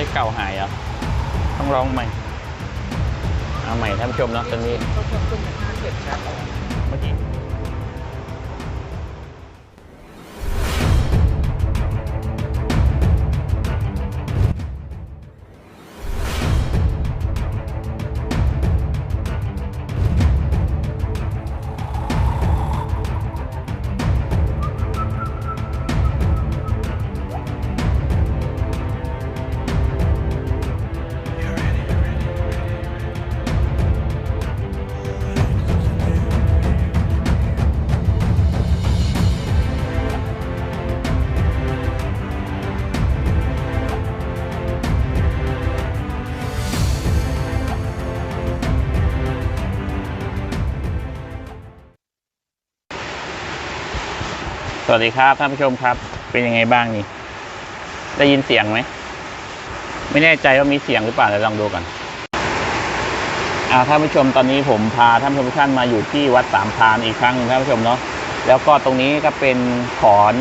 เลขเก่าหายอะต้องลองใหม่เอาใหม่ท่านผู้ชมเนาะตอนนี้เมื่อกี้ วัสดีครับท่านผู้ชมครับ เป็นยังไงบ้างนี่ ได้ยินเสียงไหม ไม่แน่ใจว่ามีเสียงหรือเปล่าเดี๋ยวลองดูก่อนอ่าท่านผู้ชมตอนนี้ผมพาท่านผู้ชมทุกท่านมาอยู่ที่วัดสามพานอีกครั้งหนึ่งท่านผู้ชมเนาะแล้วก็ตรงนี้ก็เป็นขอน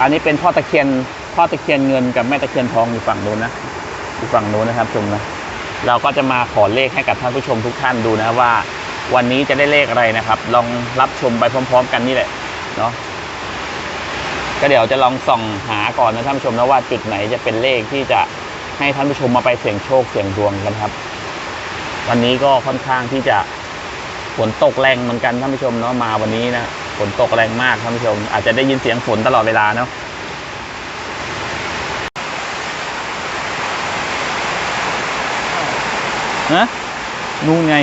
อันนี้เป็นพ่อตะเคียนพ่อตะเคียนเงินกับแม่ตะเคียนทองอยู่ฝั่งนู้นนะอยู่ฝั่งนู้นนะครับชมนะเราก็จะมาขอเลขให้กับท่านผู้ชมทุกท่านดูนะว่า วันนี้จะได้เลขอะไรนะครับ ลองรับชมไปพร้อม ๆ กันนี่แหละ เนาะก็เดี๋ยวจะลองส่องหาก่อนนะท่านผู้ชมนะว่าจุดไหนจะเป็นเลขที่จะให้ท่านผู้ชมมาไปเสี่ยงโชคเสี่ยงดวงกันครับ วันนี้ก็ค่อนข้างที่จะฝนตกแรงเหมือนกันท่านผู้ชมเนาะมาวันนี้นะฝนตกแรงมากท่านผู้ชม อาจจะได้ยินเสียงฝนตลอดเวลาเนาะนะนู่นไง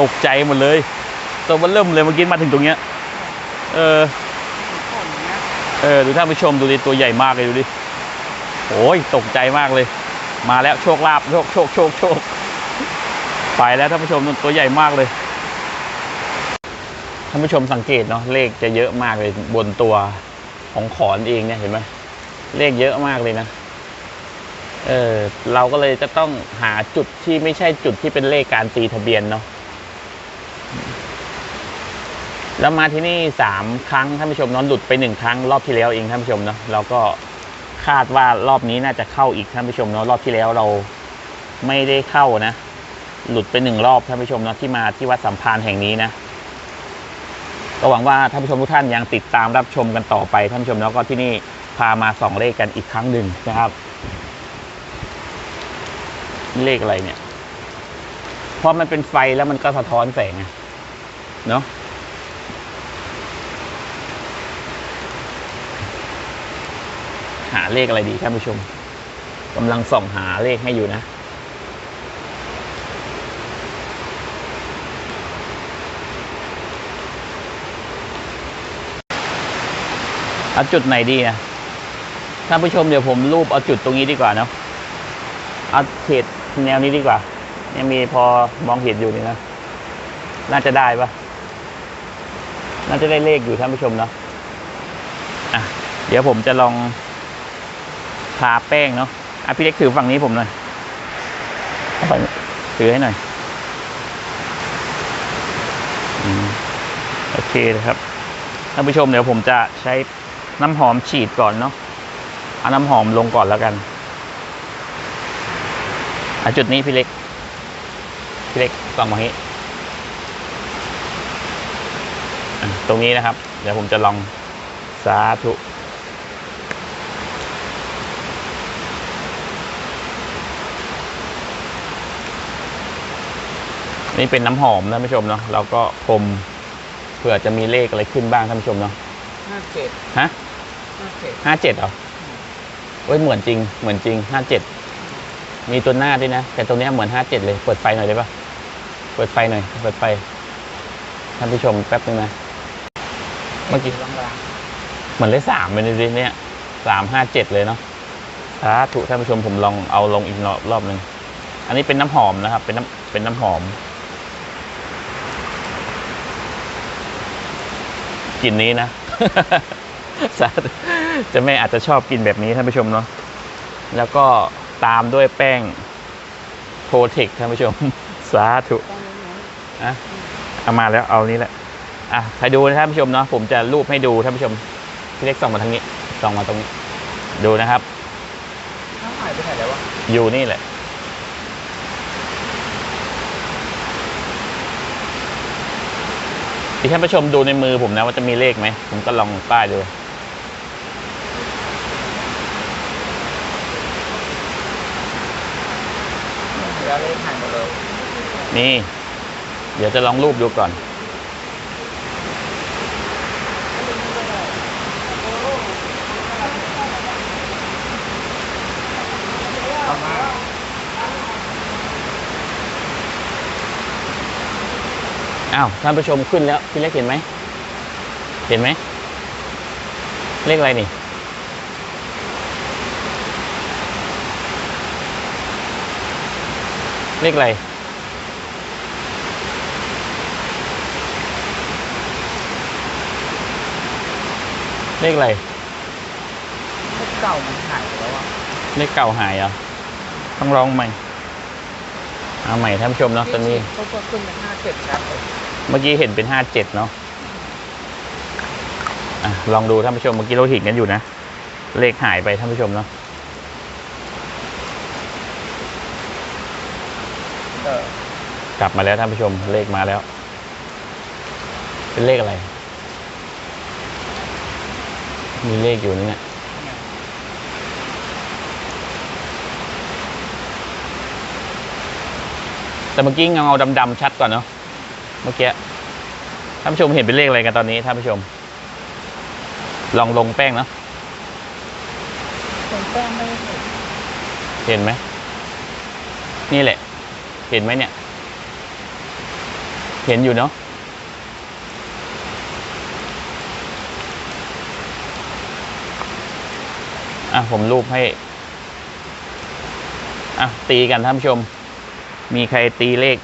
ตกใจหมดเลยตัวมันเริ่มเลยเมื่อกี้มาถึงตรงเนี้ย เออ เออ ดูท่านผู้ชมดูดิตัวใหญ่มากเลยดูดิโอ้ยตกใจมากเลย มาแล้วโชคลาภโชคโชคโชคโชคไปแล้วท่านผู้ชมตัวใหญ่มากเลยท่านผู้ชมสังเกตเนาะเลขจะเยอะมากเลยบนตัวของขอนเองเนี่ยเห็นไหมเลขเยอะมากเลยนะเออเราก็เลยจะต้องหาจุดที่ไม่ใช่จุดที่เป็นเลขการตีทะเบียนเนาะ แล้วมาที่นี่สามครั้งท่านผู้ชมนอนหลุดไปหนึ่งครั้งรอบที่แล้วเองท่านผู้ชมเนาะเราก็คาดว่ารอบนี้น่าจะเข้าอีกท่านผู้ชมเนาะรอบที่แล้วเราไม่ได้เข้านะ หลุดไปหนึ่งรอบท่านผู้ชมเนาะที่มาที่วัดสัมพันธ์แห่งนี้นะก็หวังว่าท่านผู้ชมทุกท่านยังติดตามรับชมกันต่อไปท่านผู้ชมแล้วก็ที่นี่พามาส่องเลขกันอีกครั้งหนึ่งนะครับ เลขอะไรเนี่ยเพราะมันเป็นไฟแล้วมันก็สะท้อนแสงเนาะาเลขอะไรดีท่านผู้ชมกำลังส่องหาเลขให้อยู่นะ เอาจุดไหนดีนะท่านผู้ชมเดี๋ยวผมรูปเอาจุดตรงนี้ดีกว่าเนาะเอาเขตแนวนี้ดีกว่า ยังมีพอมองเห็นอยู่นี่นะ น่าจะได้ปะน่าจะได้เลขอยู่ท่านผู้ชมเนาะอะ เดี๋ยวผมจะลอง ทาแป้งเนาะอะพี่เล็กถือฝั่งนี้ผมหน่อยถือให้หน่อยอโอเคนะครับท่านผู้ชมเดี๋ยวผมจะใช้น้ำหอมฉีดก่อนเนาะเอาน้ำหอมลงก่อนแล้วกันอจุดนี้พี่เล็ก พี่เล็กส่องมาให้ตรงนี้นะครับ เดี๋ยวผมจะลองสาธุ นี่เป็นน้ำหอมท่านผู้ชมเนาะเราก็พรมเผื่อจะมีเลขอะไรขึ้นบ้างท่านผู้ชมเนาะห้าเจ็ดฮะห้าเจ็ดห้าเจ็ดเหรอเว้ยเหมือนจริงเหมือนจริงห้าเจ็ดมีตัวหน้าด้วยนะ แต่ตรงเนี้ยเหมือนห้าเจ็ดเลย เปิดไฟหน่อยได้ปะเปิดไฟหน่อย เปิดไฟท่านผู้ชมแป๊บนึงนะเมื่อกี้ลางเหมือนเลขสามเลยดิเนี่ยสามห้าเจ็ดเลยเนาะสาธุท่านผู้ชมผมลองเอาลงอีกรอบรอบหนึ่งอันนี้เป็นน้ำหอมนะครับ เป็นน้ำเป็นน้ำหอม กลิ่นนี้นะสาธุเจะแม่อาจจะชอบกินแบบนี้ท่านผู้ชมเนาะแล้วก็ตามด้วยแป้งโปรเทคท่านผู้ชม สาธุๆต้องน้อยอะเอามาแล้วเอานี้แหละอะใครดูนะท่านผู้ชมเนาะผมจะรูปให้ดูท่านผู้ชมพี่เล็กส่องมาทางนี้ส่องมาตรงนี้ ดูนะครับถ้าหายไปไหนแล้ววะอยู่นี่แหละ ที่ท่านผู้ชมดูในมือผมนะว่าจะมีเลขไหม ผมก็ลองป้ายดู แล้วเลขหายหมดเลย นี่ เดี๋ยวจะลองรูปดูก่อน เอามา อ้าวท่านผู้ชมขึ้นแล้วพี่เล็กเห็นไหมเห็นไหมเลขอะไรนี่เลขอะไรเลขอะไรเลขเก่ามันหายไปแล้วอะเลขเก่าหายเหรอต้องร้องใหม่เอาใหม่ท่านผู้ชมเนาะตอนนี้เขาก็ขึ้นเป็นห้าเจ็ดชัดเลย เมื่อกี้เห็นเป็นห้าเจ็ดเนาะอะลองดูท่านผู้ชมเมื่อกี้เราเห็นกันอยู่นะ เลขหายไปท่านผู้ชมเนาะกลับมาแล้วท่านผู้ชมเลขมาแล้ว เป็นเลขอะไร มีเลขอยู่นี่เนี่ยแต่เมื่อกี้เงาดำๆชัดกว่าเนาะ มื่อกี้ท่านผู้ชมเห็นเป็นเลขอะไรกันตอนนี้ท่านผู้ชม ลองลงแป้งเนาะคนแป้งไม่เห็นเห็นไหมนี่แหละ เห็นไหมเนี่ย เห็นอยู่เนาะอะผมรูปให้อะตีกันท่านผู้ชม มีใครตีเลข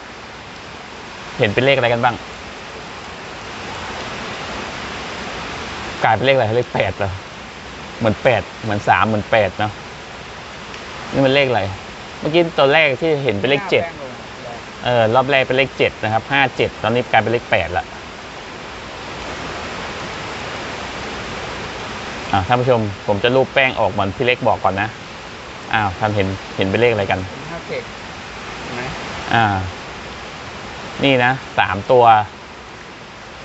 เห็นเป็นเลขอะไรกันบ้าง กลายเป็นเลขอะไรเลขแปดเหรอเหมือนแปดเหมือนสามเหมือนแปดเนาะนี่มันเลขอะไรเมื่อกี้ตัวแรกที่เห็นเป็นเลขเจ็ดหน้าแป้งลงเลยเออรอบแรกเป็นเลขเจ็ดนะครับห้าเจ็ดตอนนี้กลายเป็นเลขแปดละอ่าท่านผู้ชมผมจะรูปแป้งออกเหมือนพี่เล็กบอกก่อนนะอ้าวท่านเห็นเห็นเป็นเลขอะไรกันเป็นห้าเจ็ดเห็นไหมอ่า นี่นะสามตัว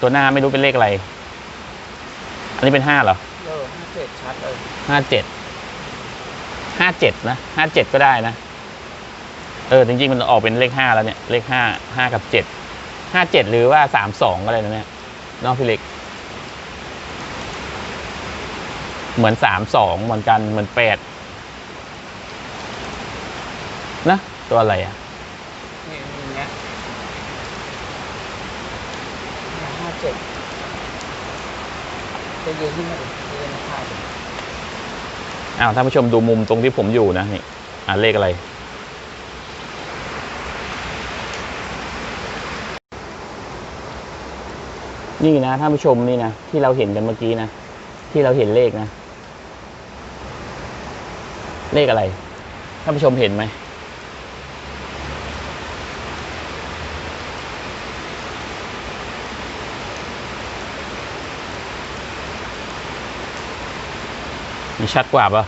ตัวหน้าไม่รู้เป็นเลขอะไร อันนี้เป็นห้าเหรอเออห้าเจ็ดชัดเลยห้าเจ็ดห้าเจ็ดนะห้าเจ็ดก็ได้นะ เออ จริงๆ มันออกเป็นเลขห้าแล้วเนี่ย เลขห้าห้ากับเจ็ดห้าเจ็ดหรือว่าสามสองก็ได้นะเนี่ยน้องพี่เล็ก เหมือนสามสองเหมือนกันเหมือนแปดนะ ตัวอะไรอะนี่มีเนี้ย เจ็ดจะยืนขึ้นมาดิยืนมาถ่ายอ้าวท่านผู้ชมดูมุมตรงที่ผมอยู่นะนี่อ่าเลขอะไรนี่นะท่านผู้ชมนี่นะที่เราเห็นกันเมื่อกี้นะที่เราเห็นเลขนะ เลขอะไรท่านผู้ชมเห็นไหม ชัดกว่าปะ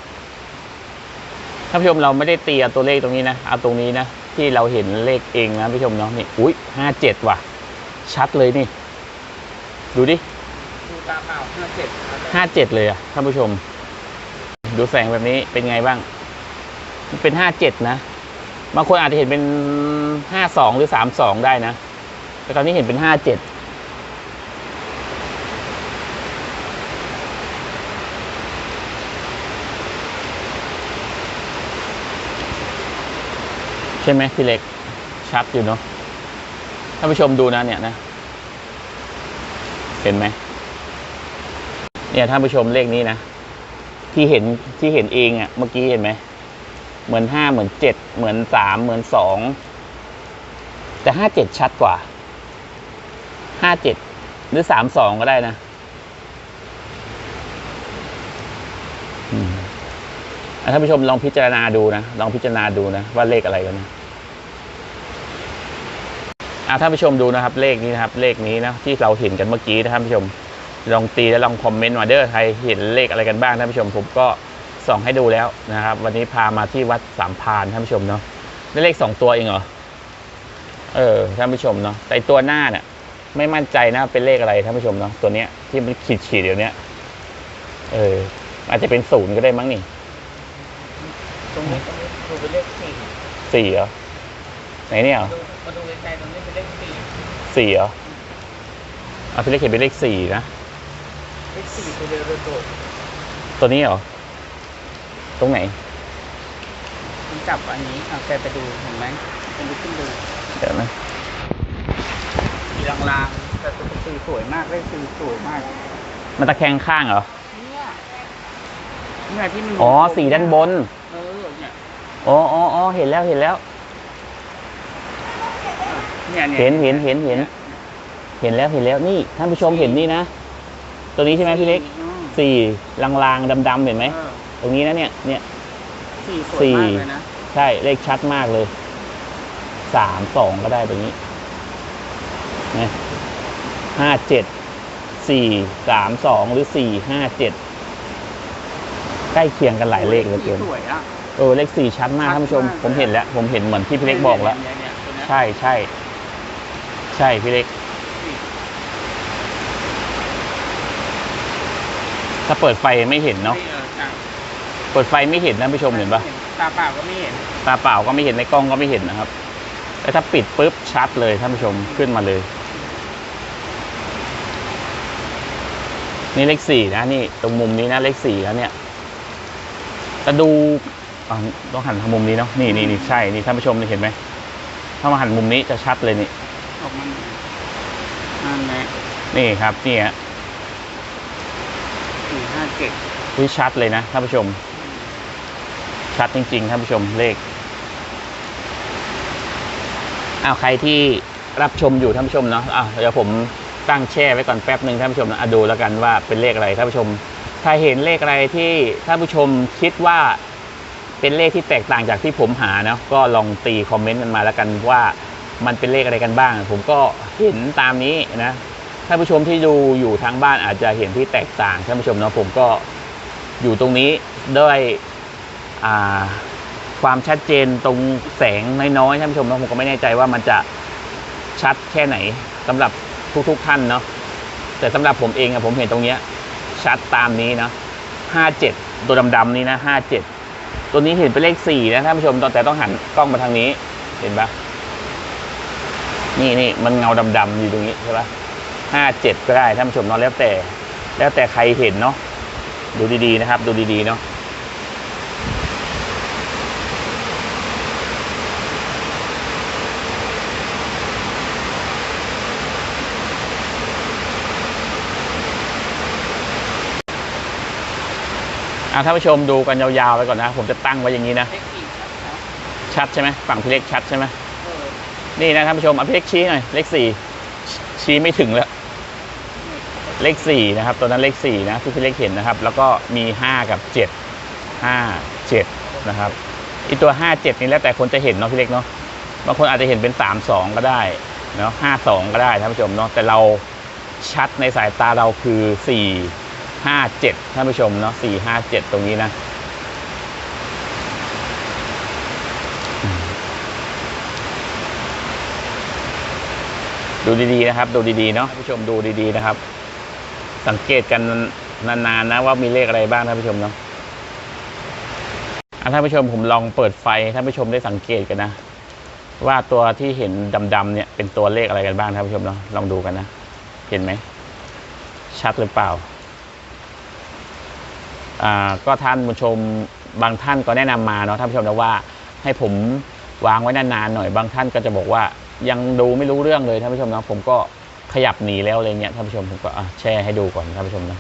ท่านผู้ชมเราไม่ได้ตีเอาตัวเลขตรงนี้นะเอาตรงนี้นะ ที่เราเห็นเลขเองนะท่านผู้ชมเนาะนี่อุ้ยห้าเจ็ดว่ะ ชัดเลยนี่ ดูดิดูตามเปล่าห้าเจ็ดชัดเลยห้าเจ็ดเลยอะท่านผู้ชม ดูแสงแบบนี้เป็นไงบ้าง มันเป็นห้าเจ็ดนะบางคนอาจจะเห็นเป็นห้าสองหรือสามสองได้นะแต่ตอนนี้เห็นเป็นห้าเจ็ด ใช่ไหมพี่เล็ก ชัดอยู่เนาะท่านผู้ชมดูนะเนี่ยนะ เห็นไหมเนี่ยท่านผู้ชมเลขนี้นะ ที่เห็นที่เห็นเองอะ่ะ เมื่อกี้เห็นไหมเหมือนห้าเหมือนเจ็ดเหมือนสามเหมือนสองแต่ห้าเจ็ดชัดกว่าห้าเจ็ดหรือสามสองก็ได้นะ ท่านผู้ชมลองพิจารณาดูนะลองพิจารณาดูนะว่าเลขอะไรกันนะอะท่านผู้ชมดูนะครับเลขนี้นะครับเลขนี้นะที่เราเห็นกันเมื่อกี้นะท่านผู้ชมลองตีแล้วลองคอมเมนต์มาเด้อใครเห็นเลขอะไรกันบ้างท่านผู้ชมผมก็ส่องให้ดูแล้วนะครับ วันนี้พามาที่วัดสามพานท่านผู้ชมเนาะได้เลขสองตัวเองเหรอเออท่านผู้ชมเนาะแต่ตัวหน้าเนี่ยไม่มั่นใจนะเป็นเลขอะไรท่านผู้ชมเนาะตัวเนี้ยที่มันขีดขีดๆเดี๋ยวเนี้ยเอออาจจะเป็นศูนย์ก็ได้มั้งนี่ ตรงนี้ตรงนี้ดูเป็นเลขสี่สี่เหรอไหนเนี่ยเหรอดูมาดูไกลๆตรงนี้เป็นเลขสี่สี่เหรอเอาพี่เล็กเห็นเป็นเลขสี่นะเลขสี่ตัวเดียวโดดตัวนี้เหรอตรงไหนๆคุณจับอันนี้เอาแกไปดูเห็นไหมเป็นดูขึ้นดูเดี๋ยวนะสีลางๆแต่ตัวสีสวยมากเลขสี่สวยมาก มันตะแคงข้างเหรอเนี่ยเนี่ยที่มันอ๋อสีด้านบนเออเนี่ยอ๋ออ๋ออ๋อเห็นแล้วเห็นแล้วเนี่ยเนี่ยเห็นเห็นเห็นเห็น เห็นแล้วเห็นแล้วนี่ ท่านผู้ชมเห็นนี่นะ ตัวนี้ใช่ไหมพี่เล็กอืมสี่ลางๆดำๆเห็นไหมเออตรงนี้นะเนี่ยเนี่ยสี่สวยสี่มากเลยนะใช่เลขชัดมากเลยสามสองก็ได้ตรงนี้นะห้าเจ็ดสี่สามสองหรือสี่ห้าเจ็ดใกล้เคียงกันหลายเลขเหลือเกินสวยอะ เออเลขสี่ชัดมากท่านผู้ชมชัดมากผมเห็นแล้ว ผมเห็นเหมือนที่พี่เล็กบอกแล้วเนี่ยเนี่ยตัวเนี้ยใช่ใช่ ใช่พี่เล็ก ถ้าเปิดไฟไม่เห็นเนาะไม่ออจ้ะเปิดไฟไม่เห็นนะท่านผู้ชมเห็นปะตาเปล่าก็ไม่เห็น ตาเปล่าก็ไม่เห็นในกล้องก็ไม่เห็นนะครับ แต่ถ้าปิดปุ๊บชัดเลยท่านผู้ชมขึ้นมาเลย นี่เลขสี่นะนี่ตรงมุมนี้นะเลขสี่แล้วเนี่ยจะดูอะ ต้องหันทางมุมนี้เนาะนี่นี่นี่ใช่นี่ท่านผู้ชมนี่เห็นไหมถ้ามาหันมุมนี้จะชัดเลยนี่ออกมันนั่นแหละนี่ครับนี่ฮะสี่ห้าเจ็ดวิชัดเลยนะท่านผู้ชม ชัดจริงๆท่านผู้ชมเลขอ้าวใครที่รับชมอยู่ท่านผู้ชมเนาะอะเดี๋ยวผมตั้งแช่ไว้ก่อนแป๊บหนึ่งท่านผู้ชมนะอะดูแล้วกันว่าเป็นเลขอะไรท่านผู้ชม ถ้าเห็นเลขอะไรที่ท่านผู้ชมคิดว่า เป็นเลขที่แตกต่างจากที่ผมหาเนาะก็ลองตีคอมเมนต์กันมาแล้วกันว่ามันเป็นเลขอะไรกันบ้าง ผมก็เห็นตามนี้นะท่านผู้ชมที่ดูอยู่ทางบ้านอาจจะเห็นที่แตกต่างท่านผู้ชมเนาะผมก็อยู่ตรงนี้ด้วยความชัดเจนตรงแสงน้อยๆท่านผู้ชมเนาะผมก็ไม่แน่ใจว่ามันจะชัดแค่ไหนสำหรับทุกๆท่านเนาะแต่สำหรับผมเองอะผมเห็นตรงเนี้ยชัดตามนี้นะห้าเจ็ดตัวดำๆนี้นะห้าเจ็ด ตัวนี้เห็นเป็นเลขสี่นะท่านผู้ชมตอนแต่ต้องหันกล้องมาทางนี้ เห็นปะนี่นี่มันเงาดำๆอยู่ตรงนี้ใช่ปะห้าเจ็ดก็ได้ท่านผู้ชมนอนแล้วแต่ แล้วแต่ใครเห็นเนาะดูดีๆนะครับ ดูดีๆเนาะ อะท่านผู้ชมดูกันยาวๆไปก่อนนะ ผมจะตั้งไว้อย่างนี้นะเลขสี่ชัดนะชัดใช่ไหมฝั่งพี่เล็กชัดใช่ไหมเออนี่นะท่านผู้ชมเอาพี่เล็กชี้หน่อยเลขสี่ชี้ไม่ถึงแล้ว เลขสี่นะครับตัวนั้นเลขสี่นะที่พี่เล็กเห็นนะครับ แล้วก็มีห้ากับเจ็ดห้าเจ็ดนะครับอีตัวห้าเจ็ดนี่แล้วแต่คนจะเห็นเนาะพี่เล็กเนาะบางคนอาจจะเห็นเป็นสามสองก็ได้เนาะห้าสองก็ได้ท่านผู้ชมเนาะแต่เราชัดในสายตาเราคือสี่ ห้าเจ็ดท่านผู้ชมเนาะสี่ห้าเจ็ดตรงนี้นะ ดูดีๆนะครับ ดูดีๆเนาะ ท่านผู้ชมดูดีๆนะครับ สังเกตกันนาน ๆ นะว่ามีเลขอะไรบ้างท่านผู้ชมเนาะอะท่านผู้ชมผมลองเปิดไฟท่านผู้ชมได้สังเกตกันนะ ว่าตัวที่เห็นดำๆเนี่ยเป็นตัวเลขอะไรกันบ้างท่านผู้ชมเนาะลองดูกันนะ เห็นไหมชัดหรือเปล่า ก็ท่านผู้ชมบางท่านก็แนะนำมาเนาะท่านผู้ชมนะว่า ให้ผมวางไว้นานๆหน่อยบางท่านก็จะบอกว่ายังดูไม่รู้เรื่องเลยท่านผู้ชมนะผมก็ขยับหนีแล้วอะไรเงี้ยท่านผู้ชมผมก็แชร์ให้ดูก่อนท่านผู้ชมนะ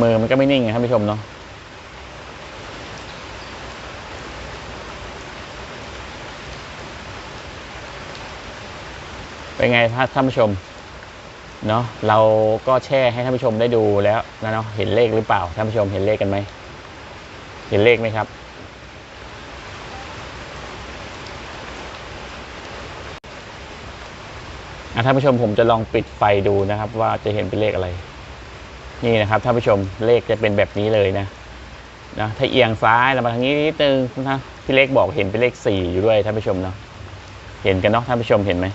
มือมันก็ไม่นิ่งไงท่านผู้ชมเนาะ เป็นไงท่านผู้ชมเนาะเราก็แช่ให้ท่านผู้ชมได้ดูแล้วนะเนาะเห็นเลขหรือเปล่าท่านผู้ชมเห็นเลขกันไหมเห็นเลขไหมครับอะท่านผู้ชมผมจะลองปิดไฟดูนะครับ ว่าจะเห็นเป็นเลขอะไร นี่นะครับท่านผู้ชมเลขจะเป็นแบบนี้เลยนะนะถ้าเอียงซ้ายเรามาทางนี้นิดนึงนะพี่เล็กบอกเห็นเป็นเลขสี่อยู่ด้วยท่านผู้ชมเนาะเห็นกันเนาะท่านผู้ชมเห็นไหม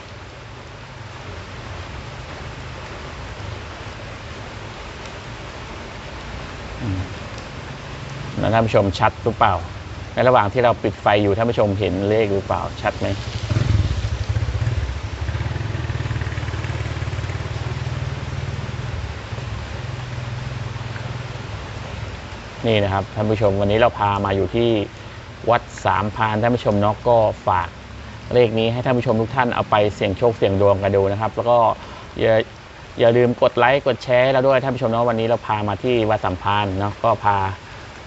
ท่านผู้ชมชัดหรือเปล่า ในระหว่างที่เราปิดไฟอยู่ท่านผู้ชมเห็นเลขหรือเปล่าชัดไหมนี่นะครับท่านผู้ชมวันนี้เราพามาอยู่ที่วัดสามพานท่านผู้ชมเนาะก็ฝากเลขนี้ให้ท่านผู้ชมทุกท่านเอาไปเสี่ยงโชคเสี่ยงดวงกันดูนะครับ แล้วก็อย่าอย่าลืมกดไลค์กดแชร์ให้เราด้วยท่านผู้ชมเนาะวันนี้เราพามาที่วัดสามพานเนาะก็พา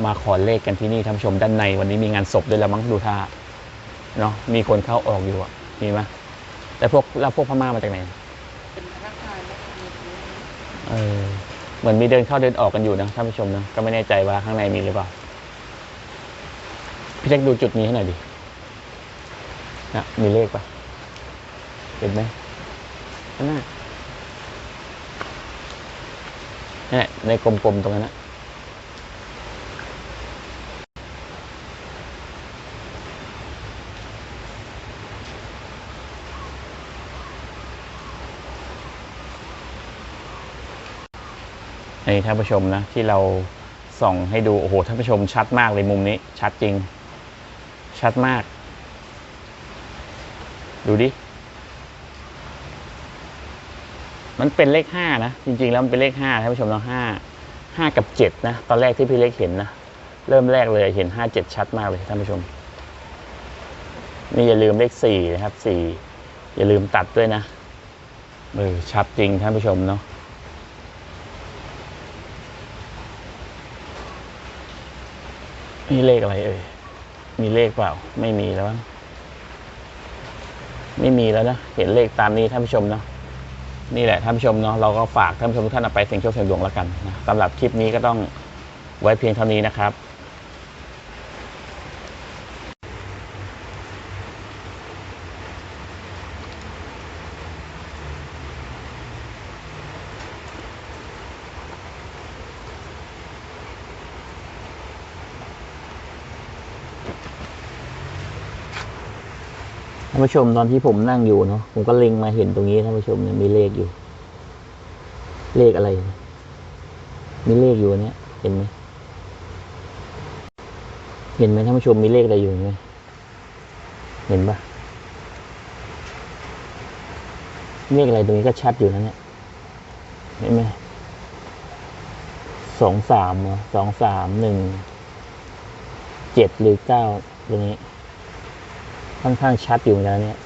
มาขอเลขกันที่นี่ท่านผู้ชมด้านในวันนี้มีงานศพด้วยละมั้งดูท่าเนาะมีคนเข้าออกอยู่อะมีไหมแต่พวกเราพวกพม่ามาจากไหนเป็นพนักงานแล้มีพื้นเออเหมือนมีเดินเข้าเดินออกกันอยู่นะท่านผู้ชมนะก็ไม่แน่ใจว่าข้างในมีหรือเปล่าพี่เล็กดูจุดนี้ให้หน่อยดินะมีเลขปะเห็นไหมข้างหน้านี่นแหละในกลมๆตรงนั้นนะ นี่ท่านผู้ชมนะที่เราส่องให้ดูโอ้โหท่านผู้ชมชัดมากเลยมุมนี้ ชัดจริง ชัดมาก ดูดิ มันเป็นเลขห้านะ จริง ๆ แล้วมันเป็นเลขห้าท่านผู้ชมเนาห้าห้ากับเจ็ดนะ ตอนแรกที่พี่เล็กเห็นนะเริ่มแรกเลยเห็นห้าเจ็ดชัดมากเลยท่านผู้ชมนี่อย่าลืมเลขสี่นะครับสี่อย่าลืมตัดด้วยนะเออชัดจริงท่านผู้ชมเนาะ นี่เลขอะไรเอ่ย มีเลขเปล่า ไม่มีแล้วไม่มีแล้วนะ เห็นเลขตามนี้ท่านผู้ชมเนาะ นี่แหละท่านผู้ชมเนาะ เราก็ฝากท่านผู้ชมทุกท่านไปเสี่ยงโชคเสี่ยงดวงแล้วกันนะสำหรับคลิปนี้ก็ต้องไว้เพียงเท่านี้นะครับานผู้ชมตอนที่ผมนั่งอยู่เนาะผมก็เล็งมาเห็นตรงนี้ท่านผู้ชมเนี่ยมีเลขอยู่ เลขอะไร มีเลขอยู่เนี้ยเห็นไหมเห็นไหมท่านผู้ชมมีเลขอะไรอยู่ไหมเห็นปะเลขอะไรตรงนี้ก็ชัดอยู่นะเนี่ยเห็นไหมสองสามเหรอสองสามหนึ่งเจ็ดหรือเก้าตรงนี้ ค่อนข้างชัดอยู่เหมือนะเนี่ย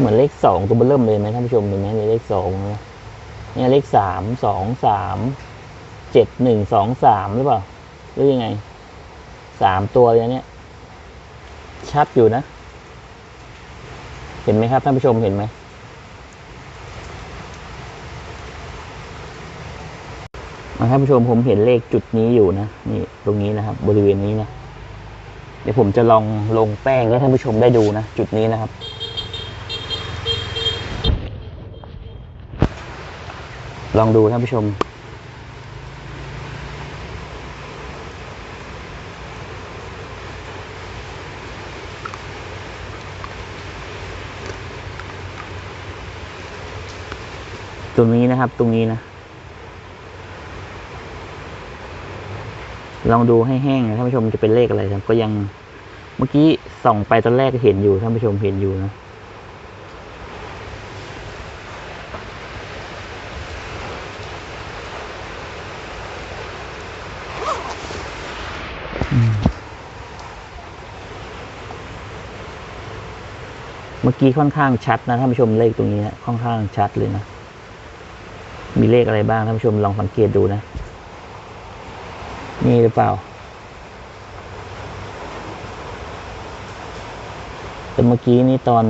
เหมือนเลขสองตัวเบอร์เริ่มเลยไหมท่านผู้ชมเห็นไหมเนี่ยเลขสองนะเนี่ยเลขสามสองสามเจ็ดหนึ่งสองสามหรือเปล่าหรือยังไงสามตัวเลยเนี่ย ชัดอยู่นะ เห็นไหมครับท่านผู้ชมเห็นไหมท่านผู้ชมผมเห็นเลขจุดนี้อยู่นะนี่ตรงนี้นะครับ บริเวณนี้นะเดี๋ยวผมจะลองลงแป้งให้ท่านผู้ชมได้ดูนะ จุดนี้นะครับ ลองดูท่านผู้ชม รงนี้นะครับ ตรงนี้นะ ลองดูให้แห้งนะท่านผู้ชมจะเป็นเลขอะไรครับก็ยังเมื่อกี้ส่องไปตอนแรกเห็นอยู่ท่านผู้ชมเห็นอยู่นะเมื่อกี้ค่อนข้างชัดนะท่านผู้ชมเลขตรงนี้ค่อนข้างชัดเลยนะ มีเลขอะไรบ้างท่านผู้ชมลองสังเกตดูนะ นี่หรือเปล่า แต่เมื่อกี้นี่ตอน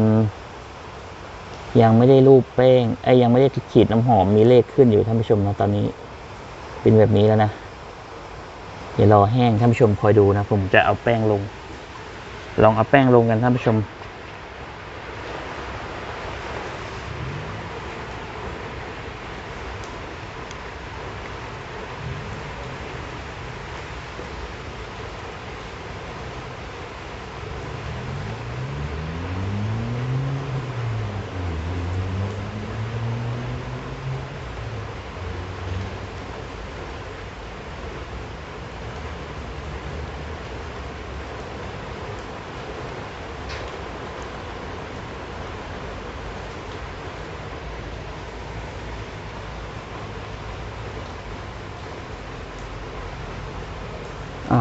ยังไม่ได้รูปแป้งไอ้ยังไม่ได้ขีดน้ำหอมมีเลขขึ้นอยู่ท่านผู้ชมนะตอนนี้ เป็นแบบนี้แล้วนะเดี๋ยวรอแห้งท่านผู้ชมคอยดูนะ ผมจะเอาแป้งลง ลองเอาแป้งลงกันท่านผู้ชม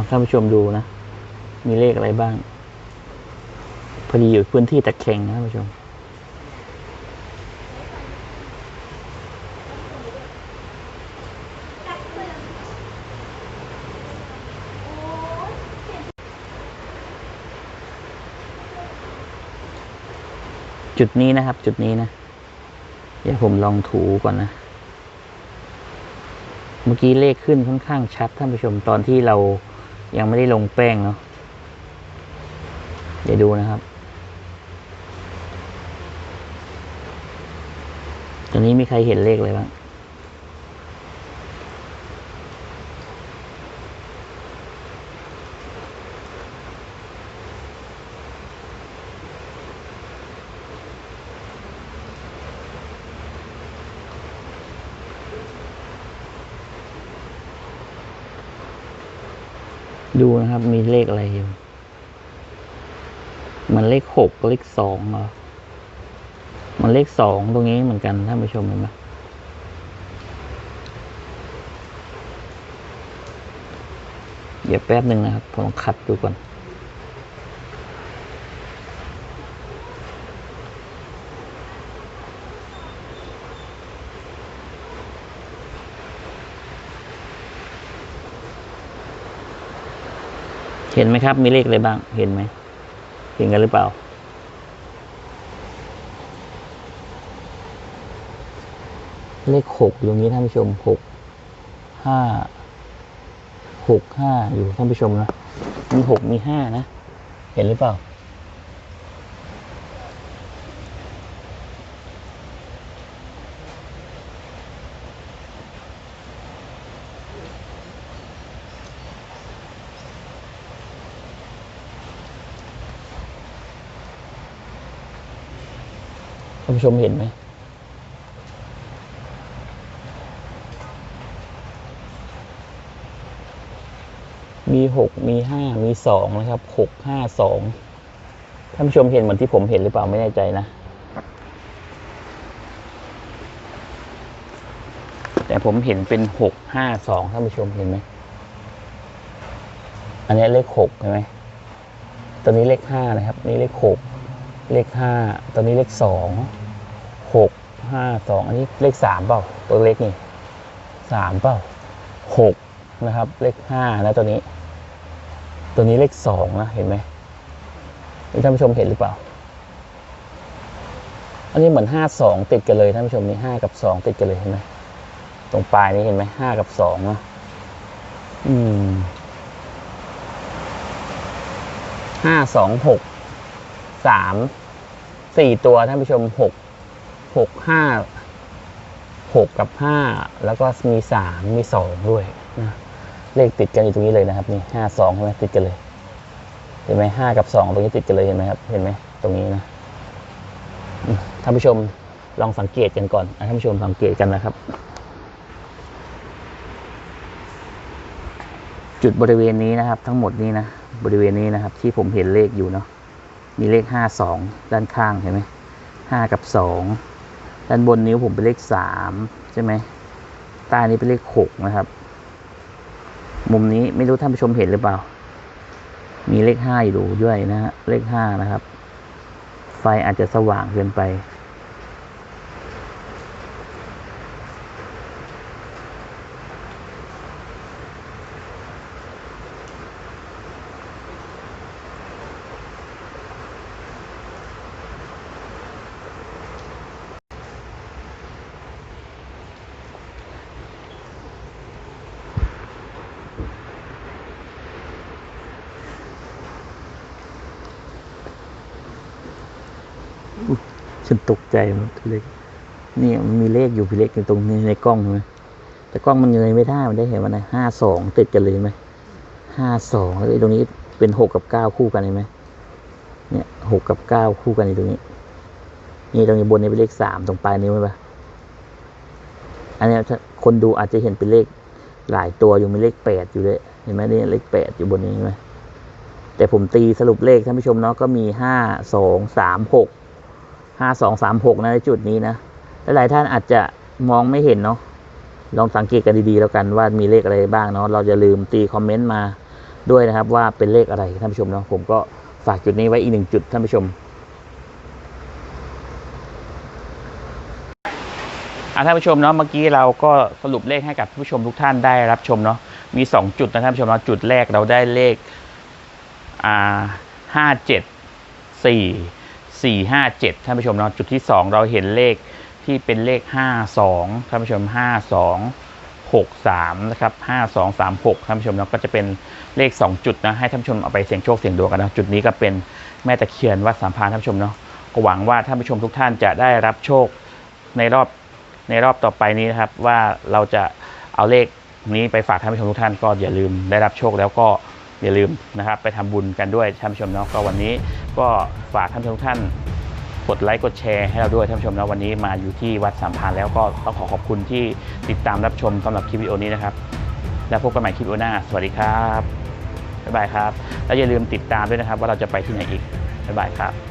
ท่านผู้ชมดูนะ มีเลขอะไรบ้าง พอดีอยู่พื้นที่ตะแคงนะท่านผู้ชมจุดนี้นะครับ จุดนี้นะ เดี๋ยวผมลองถูก่อนนะ เมื่อกี้เลขขึ้นค่อนข้างชัดท่านผู้ชมตอนที่เรา ยังไม่ได้ลงแป้งเนาะเดี๋ยวดูนะครับ ตอนนี้มีใครเห็นเลขเลยบ้าง ดูนะครับ มีเลขอะไรอยู่ มันเลขหกเลขสองเหรอ มันเลขสองตรงนี้เหมือนกันท่านผู้ชมเห็นไหมเดี๋ยวแป๊บหนึ่งนะครับ ผมคัดดูก่อน ห็นไหมครับ มีเลขอะไรบ้าง เห็นไหม เห็นกันหรือเปล่า เลขหกอยู่ตรงนี้ท่านผู้ชมหกห้าหกห้าอยู่ท่านผู้ชมนะ มีหกมีห้านะ เห็นหรือเปล่าานผู้ชมเห็นไหมมีหกมีห้ามีสองนะครับหกห้าสองท่านผู้ชมเห็นเหมือนที่ผมเห็นหรือเปล่าไม่แน่ใจนะ แต่ผมเห็นเป็นหกห้าสองท่านผู้ชมเห็นไหม อันนี้เลขหกเห็นไหม ตัวนี้เลขห้านะครับ นี่เลขหก เลขห้าตัวนี้เลขสองหกห้าสองอันนี้เลขสามเปล่าตัวเลขนี่สามเปล่าหกนะครับ เลขห้านะตัวนี้ ตัวนี้เลขสองนะเห็นไหมนี่ท่านผู้ชมเห็นหรือเปล่า อันนี้เหมือนห้าสองติดกันเลยท่านผู้ชมนี่ห้ากับสองติดกันเลยเห็นไหมตรงปลายนี้เห็นไหมห้ากับสองนะอืมห้าสองหกสาม สี่ตัวท่านผู้ชมหกหกห้าหกกับห้าแล้วก็มีสามมีสองด้วยนะเลขติดกันอยู่ตรงนี้เลยนะครับ นี่ห้าสองใช่ไหมติดกันเลย เห็นไหมห้ากับสองตรงนี้ติดกันเลยเห็นไหมครับ เห็นไหมตรงนี้นะท่านผู้ชมลองสังเกตกันก่อนท่านผู้ชมสังเกตกันนะครับ จุดบริเวณนี้นะครับ ทั้งหมดนี้นะบริเวณนี้นะครับ ที่ผมเห็นเลขอยู่เนาะ มีเลขห้าสองด้านข้างเห็นไหมห้ากับสองด้านบนนิ้วผมเป็นเลขสามใช่ไหมใต้นี้เป็นเลขหกนะครับ มุมนี้ไม่รู้ท่านผู้ชมเห็นหรือเปล่า มีเลขห้าอยู่ด้วยนะฮะเลขห้านะครับ ไฟอาจจะสว่างเกินไป ใจมันเลขนี่มันมีเลขอยู่พี่เล็กอยู่ตรงนี้ในกล้องใช่ไหมแต่กล้องมันเงยไม่ได้มันได้เห็นว่าไหนห้าสองติดกันเลยไหมห้าสองแล้วตรงนี้เป็นหกกับเก้าคู่กันเห็นไหมเนี่ยหกกับเก้าคู่กันอยู่ตรงนี้ นี่ตรงนี้บนนี้เป็นเลขสามตรงปลายนิ้วไหมปะอันนี้คนดูอาจจะเห็นเป็นเลขหลายตัวอยู่มีเลขแปดอยู่เลยเห็นไหมนี่เลขแปดอยู่บนนี้ไหมแต่ผมตีสรุปเลขท่านผู้ชมเนาะก็มีห้าสองสามหก ห้าสองสามหกนะในจุดนี้นะและหลายท่านอาจจะมองไม่เห็นเนาะลองสังเกตกันดีๆแล้วกันว่ามีเลขอะไรบ้างเนาะเราจะลืมตีคอมเมนต์มาด้วยนะครับ ว่าเป็นเลขอะไรท่านผู้ชมเนาะผมก็ฝากจุดนี้ไว้อีกหนึ่งจุดท่านผู้ชมอะท่านผู้ชมเนาะเมื่อกี้เราก็สรุปเลขให้กับผู้ชมทุกท่านได้รับชมเนาะมี 2 จุดนะท่านผู้ชมเนาะจุดแรกเราได้เลขอ่าห้าเจ็ดสี่ สี่ห้าเจ็ดท่านผู้ชมเนาะจุดที่ 2 เราเห็นเลขที่เป็นเลขห้าสองท่านผู้ชมห้าสองหกสามนะครับห้าสองสามหกท่านผู้ชมเนาะก็จะเป็นเลข 2 จุดนะให้ท่านผู้ชมเอาไปเสี่ยงโชคเสี่ยงดวงกันนะจุดนี้ก็เป็นแม่ตะเคียนวัดสามพานท่านผู้ชมเนาะก็หวังว่าท่านผู้ชมทุกท่านจะได้รับโชคในรอบในรอบต่อไปนี้นะครับว่าเราจะเอาเลขนี้ไปฝากท่านผู้ชมทุกท่านก็อย่าลืมได้รับโชคแล้วก็ อย่าลืมนะครับไปทำบุญกันด้วยท่านผู้ชมเนาะก็วันนี้ก็ฝากท่านผู้ชมทุกท่านกดไลค์กดแชร์ให้เราด้วยท่านผู้ชมเนาะวันนี้มาอยู่ที่วัดสามพานแล้วก็ต้องขอขอบคุณที่ติดตามรับชมสำหรับคลิปวิดีโอนี้นะครับ แล้วพบกันใหม่คลิปวิดีโอหน้า สวัสดีครับบ๊ายบายครับ แล้วอย่าลืมติดตามด้วยนะครับ ว่าเราจะไปที่ไหนอีกบ๊ายบายครับ